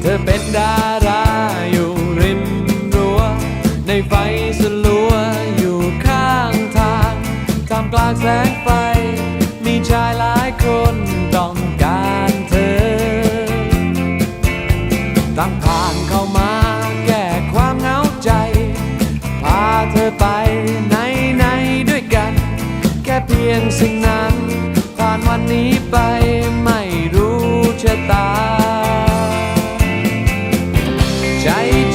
เธอเป็นดาราอยู่ริมรั้ว ในไฟสลัวอยู่ข้างทางทำกลางแสงไฟ มีชายหลายคนต้องการเธอตั้งผ่านเข้ามาแก้ความเหงาใจ พาเธอไปไหนไหนด้วยกัน แค่เพียงสิ่งนั้นผ่านวันนี้ไป Já irei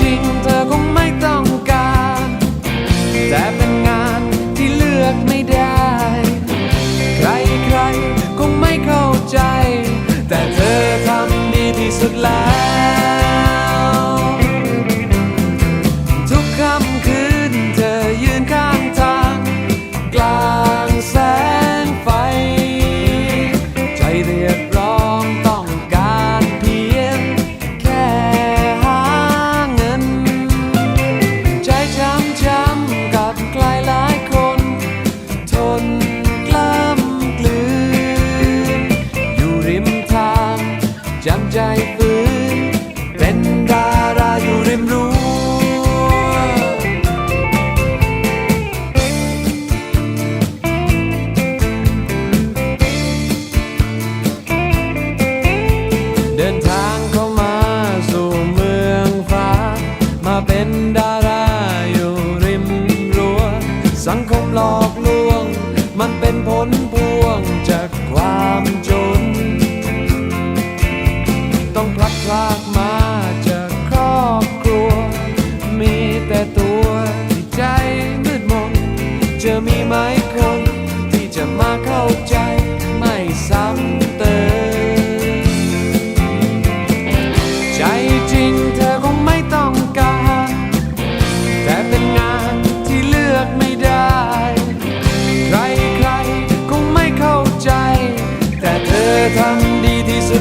long.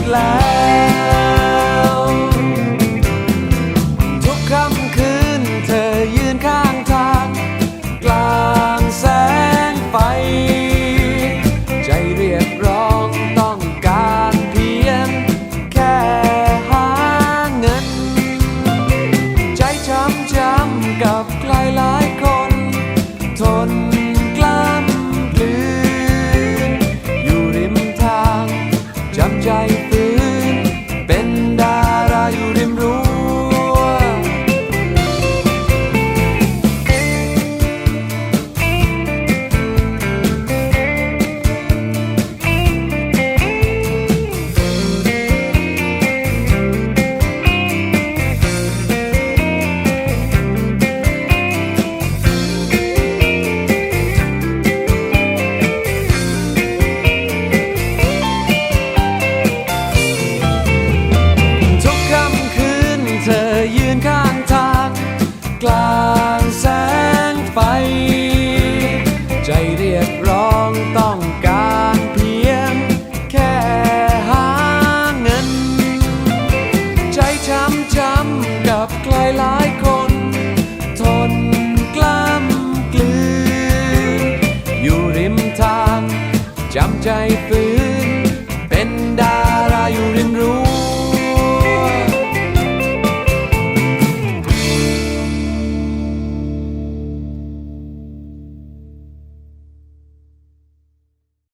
กแล้ว ทุกค่ำคืนเธอยืนข้างทาง กลางแสงไฟ ใจเรียกร้องต้องการเพียง แค่หาเงิน ใจช้ำๆกับใครหลายคน ทน นข้างทาง กลางแสงไฟ ใจเรียกร้องต้องการเพียง แค่หาเงิน ใจช้ำช้ำกับใครหลายคน ทนกล้ำกลืน อยู่ริมทางจำใจฝืน